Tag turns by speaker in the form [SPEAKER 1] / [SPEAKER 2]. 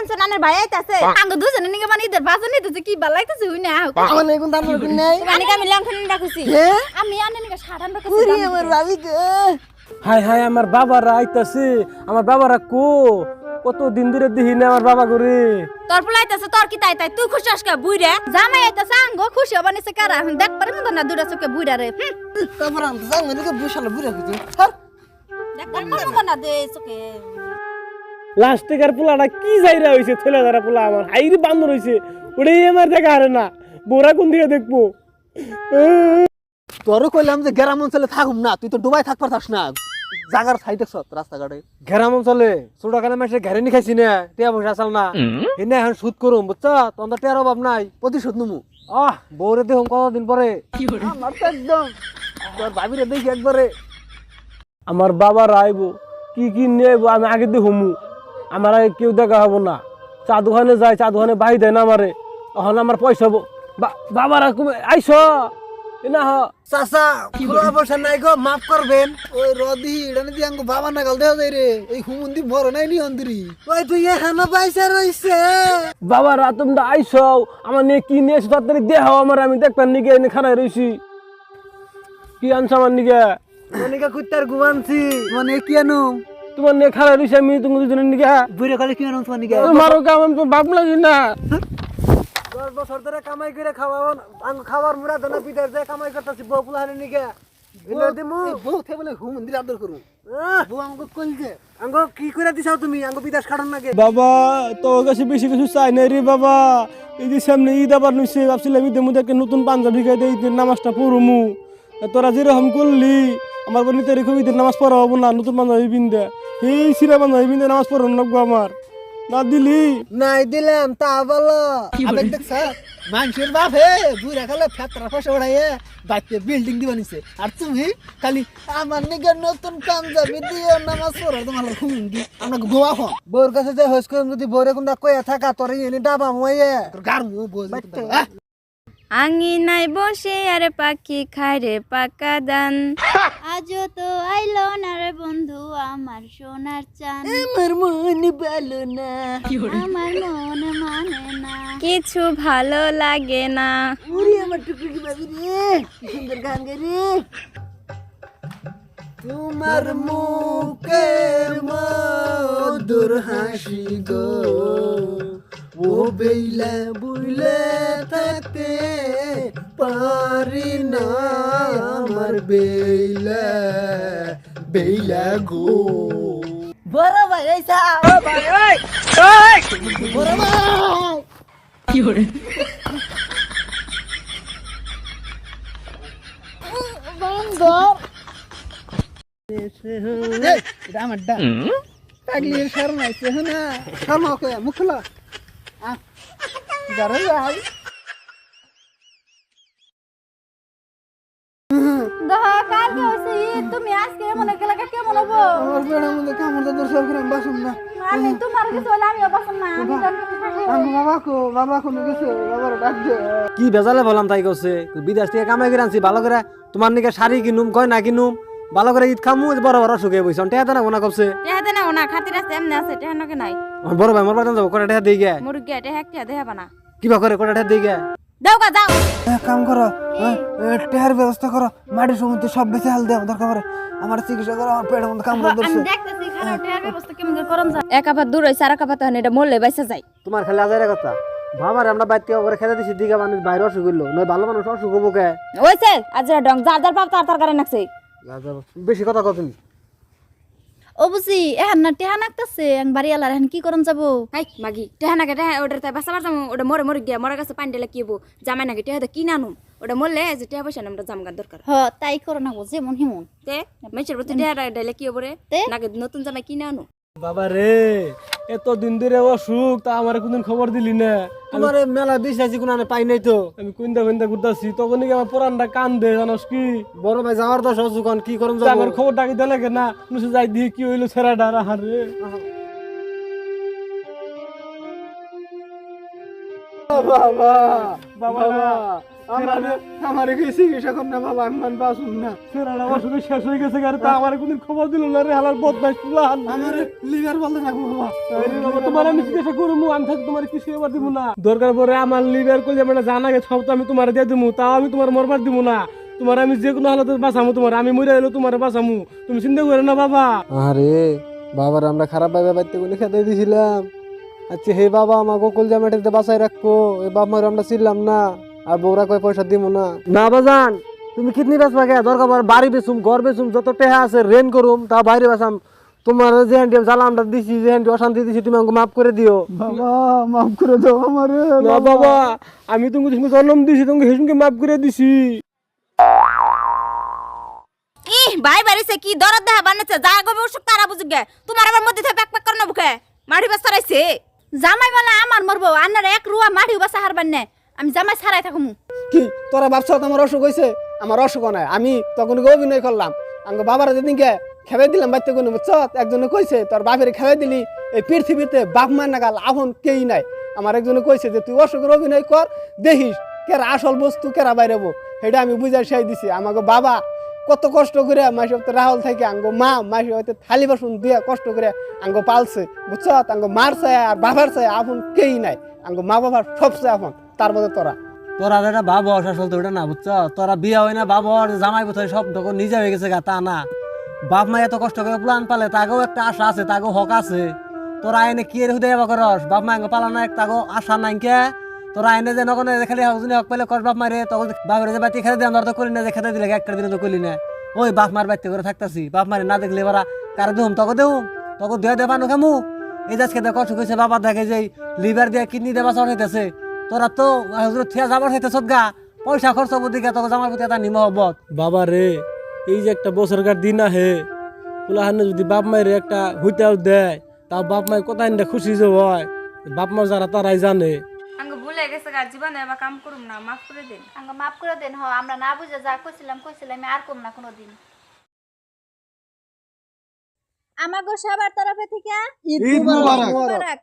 [SPEAKER 1] শুনছো নানের ভাই আইতাছে। আঙ্গ দুজনে নিকে মানে বাজার নিতেছে কি ভালো লাগতেছে হুই না
[SPEAKER 2] আমার নাই কোন দানোর কোন নাই।
[SPEAKER 1] মানে আমি ল্যাংখানি রাখুছি
[SPEAKER 2] হে?
[SPEAKER 1] আমি আনে নিকে সাড়ান
[SPEAKER 2] পুরি আমার ভাবি গো
[SPEAKER 3] হাই হাই আমার বাবারা আইতাছে। আমার বাবারা কো? কত দিন ধরে দিহি না আমার বাবা করে
[SPEAKER 1] তোর পোলা আইতাছে তোর কি তাই তাই? তুই খুশি আসকা বুইরে জামাই আইতাছে আঙ্গ খুশি হবা নিছে কারা? এখন দেখ পারে মতো না দুটা চোখে বুইরা রে হুম,
[SPEAKER 2] তারপর আমি যাই মানে তো বুশাল বুড়া কিছু হর
[SPEAKER 1] দেখ পারে মতো না দে চোখে।
[SPEAKER 3] লাস্ট টেকার পোলাটা কি যাইরা হইছে? ছেলে যারা পোলা আমার। হাইরি বান্দর হইছে। ওটাই আমার দেখা হারে না। বোরা কোন দিকে দেখব?
[SPEAKER 2] তোরও কইলাম যে গ্রাম অঞ্চলে থাকুম না তুই তো ডুবাই থাকবার থাস না। জাগার সাইডে সত রাস্তাঘাটে।
[SPEAKER 3] ঘেরাম অঞ্চলে ছোটখানে মাসে ঘেরে নি খাইছি না টিয়া পয়সা চাল না। এনে এখন সুদ করুম বুঝছ? তোমার টিয়ার অভাব নাই।
[SPEAKER 2] প্রতিশোধ নমু।
[SPEAKER 3] আহ বউরে দেখুন কতদিন পরে।
[SPEAKER 2] আমার তো একদম। তোর ভাবিরে দেখি একবারে।
[SPEAKER 3] আমার বাবার আইবো কি কি নেব আমি আগে দিয়ে হুমু আমার আগে কেউ দেখা হব না। চা দোকানে যায় চা দোকানে বাহি দেয় না আমারে। এখন আমার পয়সা হব বা- বাবারা কমে আইস। না হ।
[SPEAKER 2] চাচা নাই গো মাফ করবেন। ওই রদি এডানে দি আঙ্গো বাবা নাগাল দেও যাই রে। এই হুমুন্দি বড় নাই নি ওই তুই এখানে পয়সা রইছে।
[SPEAKER 3] বাবারা তোমরা আইস। আমার নিয়ে কি তাড়াতাড়ি দেহ আমার? আমি দেখবেন নিগে এনে খানায় রইছি। কি আনছো আমার নিগে?
[SPEAKER 2] মনিকা কুত্তার গুবানছি মানে কি আনু
[SPEAKER 3] তোমার নিয়ে খানায় রইছি আমি তুমি দুজনের নিগে
[SPEAKER 2] বুড়ে কালে কি আনু তোমার নিকা
[SPEAKER 3] তোমারও কাম আমি তোমার বাপ লাগি না।
[SPEAKER 2] দশ বছর ধরে কামাই করে খাওয়াবো আঙ্গ খাবার মুড়া দানা পিঠার যে কামাই করতেছি বউ পুলাহানি নিকে দিমু। বউ থে বলে হুমুন্দি আদর করু বউ আঙ্গ কইছে আঙ্গ কি করে দিছাও তুমি? আঙ্গ বিদেশ কাটন নাকি
[SPEAKER 3] বাবা তোর কাছে বেশি কিছু চাই নাই রে বাবা। এই যে সামনে ঈদ আবার নইছে ভাবছিলাম ঈদের মধ্যে একটা নতুন পাঞ্জাবি খাই দিয়ে ঈদের নামাজটা পড়মু। তোরা যেরকম করলি আমার বোন তারিখ ঈদের নামাজ পড়া হব না নতুন পাঞ্জাবি পিনতে এই সিরা পাঞ্জাবি পিনতে নামাজ পড়ানো লাগবো আমার। না দিলি?
[SPEAKER 2] নাই দিলাম তা বলো। আবেগ দেখছ? মানুষের বাপ হে বুড়া খালে ফেতরা ফসে উড়াইয়ে বাইতে বিল্ডিং দিবা নিছে। আর তুমি খালি আমার নিগে নতুন পাঞ্জাবি দিয়ে নামাজ পড়া তোমার হুমুন্দি আমরা গোয়া হন বউর কাছে যে হইস করম যদি বউরে কোনটা কইয়া থাকা তোর এনে ডাবা মইয়ে তোর গার মু বই
[SPEAKER 1] আঙিনায় বসে আর পাখি খায় রে পাকা দান। আজও তো আইলো না রে বন্ধু আমার সোনার চান।
[SPEAKER 2] আমার মন ভালো না।
[SPEAKER 1] আমার মন মানে না। কিছু ভালো লাগে না।
[SPEAKER 2] উরি আমার টুকটুকি বাবি রে কি সুন্দর গান গাই রে। তোমার মুখের মধুর হাসি গো ও বেইলা বুইলে থাকতে পারি না আমার বেইলা বেইলা গো। বড় ভাই এই সা। বড় ভাই এটা আমার ডা পাগলির শরম আইছে না শরম ওকে মুখ খোলা। গারে যাই
[SPEAKER 1] গেলে কেমন হব?
[SPEAKER 2] আমার মধ্যে কামড় করে না?
[SPEAKER 1] আমি আমি কি
[SPEAKER 2] আমি বাবা কো বাবা কোন গেছে বাবার ডাক দে।
[SPEAKER 3] কি বেজালে বললাম তাই করছে বিদেশ থেকে কামাই করে আনছি ভালো করে। তোমার নিকে শাড়ি কিনুম কয় না কিনুম ভালো করে ঈদ খামু বড় বড় সুখে বইছ। টেহাতে না কোনা কপছে?
[SPEAKER 1] টেহাতে না ওনা খাতির আছে এমনি আছে টেহা নাকি নাই।
[SPEAKER 3] বড় ভাই মোর বাড়ি যাব করে টেহা দিয়ে গে?
[SPEAKER 1] মুরগি টেহা একটা দেহা বানা।
[SPEAKER 3] কিবা করে করে টেহা দিয়ে গে?
[SPEAKER 1] দাও গা যাও
[SPEAKER 2] এক কাম করো টেহার ব্যবস্থা করো মাটির সমুদ্রে সব বেঁচে হাল দেও দরকার পড়ে। আমার চিকিৎসা করো আমার পেটের মধ্যে কামড়
[SPEAKER 1] আমি
[SPEAKER 2] ধরছে
[SPEAKER 1] এক আবার দূর হইছে আর এক আবার তখন এটা মরলে বাইসা যায়।
[SPEAKER 3] তোমার খালি আজারে কথা। ভাবার আমরা থেকে করে খেতে দিছি দিঘা মানুষ বাইরে অসুখ হইল। নয় ভালো মানুষ অসুখ হব কে?
[SPEAKER 1] ওইছে আজ ডং যার যার বাপ তার তার কারে নাকছে।
[SPEAKER 3] বেশি কথা কত তুমি।
[SPEAKER 1] ও বুঝি এহান না টেহা নাকতাছে বাড়ি আলার এখন কি করন যাব? হাই মাগি টেহা নাকে টেহা ওটা তাই বাসাবার যাব ওটা মরে মরে গিয়া মরে গেছে পানি দিলে কি হব জামাই নাকি টেহা কি নানুম ওটা মরলে যে টেহা পয়সা আমরা জামগার দরকার।
[SPEAKER 4] হ তাই করো না বুঝে মন হিমন।
[SPEAKER 1] তে মেচের প্রতি টেহা ডাইলে কি হব রে? নাকি নতুন জামাই কি নানু?
[SPEAKER 3] বাবা রে এত দিন ধরে অসুখ তা আমার কোনদিন খবর দিলি না? তোমার মেলা বিশ্বাসী কোন পাই নাই তো। আমি কুইন্দা কুইন্দা ঘুরতাছি তখন নাকি আমার পুরানটা কান দে জানোস কি? বড় ভাই যাওয়ার দশ অসুখ কি করম যাব? আমার খবর ডাকি দিলে না? নুসে যাই দিয়ে কি হইল ছেড়া ডারা হারে বাবা। বাবা।
[SPEAKER 5] আমার চিকিৎসা কর না বাবা আমি মান বাঁচুন না।
[SPEAKER 3] ফেরার আমার শুধু শেষ হয়ে গেছে গাড়ি তা আমার কোনদিন খবর দিল না রে হালার বদমাইশ ফুলান
[SPEAKER 5] আমার লিভার বলতে থাকব বাবা।
[SPEAKER 3] তোমার আমি জিজ্ঞাসা করব আমি থাকি তোমার কিছু এবার দিব না। দরকার পরে আমার লিভার করলে আমরা জানা গেছে সব তো আমি তোমার দিয়ে দিব তাও আমি তোমার মরবার দিব না। তোমার আমি যে কোনো হালতে বাঁচামু তোমার আমি মরে এলো তোমার বাঁচামু। তুমি চিন্তা করে না বাবা।
[SPEAKER 6] আরে বাবার আমরা খারাপ ভাবে বাড়িতে গুলি খেতে দিয়েছিলাম আচ্ছা হে বাবা আমার গোকুল জামাটিতে বাসায় রাখব বাপ মার আমরা চিনলাম না। আর বউরা কয় পয়সা দিব না? না বাজান তুমি কিডনি বেচবা কে? দরকার পড়ে বাড়ি বেচুম ঘর বেচুম যত টেহা আছে রেন করুম তা বাইরে বেচাম। তোমার যে হ্যান্ডি জ্বালা আমরা দিছি যে হ্যান্ডি অশান্তি দিছি তুমি আমাকে মাফ করে দিও।
[SPEAKER 5] বাবা মাফ করে দাও আমার
[SPEAKER 3] না বাবা। আমি তোমাকে তুমি জন্ম দিছি তোমাকে হেসুমকে মাফ করে দিছি।
[SPEAKER 1] ইহ ভাই বাড়িছে কি দরদ দেখা বানাচ্ছে যা গবে ওসব তারা বুঝুগে তোমার আবার মধ্যে থেকে প্যাক প্যাক করে বুকে? মাড়ি বাস তারাইছে
[SPEAKER 4] জামাই বলে আমার মরবো আন্নার এক রুয়া মাটি বাসা হারবার নে। আমি জামাই ছাড়াই থাকুম।
[SPEAKER 5] কি? তোরা ভাবছ আমার অসুখ হয়েছে আমার অসুখ নাই। আমি তখন অভিনয় করলাম। আঙ্গ বাবার যেদিনকে খেবে দিলাম বাচ্চা কোনো বুঝছ একজনে কইছে, তোর বাপের খেবে দিলি, এই পৃথিবীতে বাপ মার নাগাল আহন কেই নাই? আমার একজনে কইছে যে, তুই অসুখের অভিনয় কর, দেখিস কেরা আসল বস্তু, কেরা বাইরেবো সেটা আমি বুঝাই সাই দিছি। আমাকে বাবা কত কষ্ট করে মাসে হতে রাহুল থেকে, আঙ্গ মা মাসে হয়তো থালি বাসন দিয়ে কষ্ট করে আঙ্গ পালছে বুঝছ আঙ্গ মার চায় আর বাবার চায় আপন কেই নাই। আঙ্গ মা বাবার সবচেয়ে আপন। তার মধ্যে তোরা।
[SPEAKER 6] তোরা যেটা ভাবস আসল তো ওটা না, বুঝছ? তোরা বিয়া হয় না ভাবর জামাই বোধ সব তখন নিজে হয়ে গেছে গা, তা না। বাপ মা এত কষ্ট করে প্লান পালে, তাকেও একটা আশা আছে, তাকেও হক আছে। তোরা আইনে কি এর হুদে করস? বাপ মা পালানো এক তাকেও আশা নাই কে? তোরা আইনে যে নগনে খালি হকজনে হক পাইলে কর বাপ মারে তখন বাপের যে বাতি খেতে দিয়ে তো করি না যে খেতে দিলে একটা দিনে তো করি না। ওই বাপ মার বাড়িতে করে থাকতাছি। বাপ মারে না দেখলে এবার কারে দেহুম তখন দেহুম তখন দেহ দেবা নো খামু? এই যাচ খেতে কষ্ট কইছে, বাবা দেখে যে লিভার দিয়ে কিডনি দেবা চড় হইতেছে। তোরা তো হুজুর থিয়া যাবার হইতেছ গা। পয়সা খরচ হব দিকে তোকে জামার প্রতি এটা নিম হবত
[SPEAKER 3] বাবা রে এই যে একটা বছরকার দিন আহে পোলাহানে যদি বাপ মায়ের একটা হইতেও দেয় তা বাপ মায়ের কোথায় না খুশি যে হয়। বাপ মা যারা তারাই জানে।
[SPEAKER 1] আঙ্গ ভুলে গেছে গা জীবনে এবার কাম করুম না মাফ করে দিন।
[SPEAKER 4] আঙ্গ মাফ করে দেন হ আমরা না বুঝে যা কইছিলাম কইছিলাম আমি আর কম না কোনোদিন। আমাগো সবার তরফে থেকে
[SPEAKER 5] ঈদ
[SPEAKER 4] মুবারক।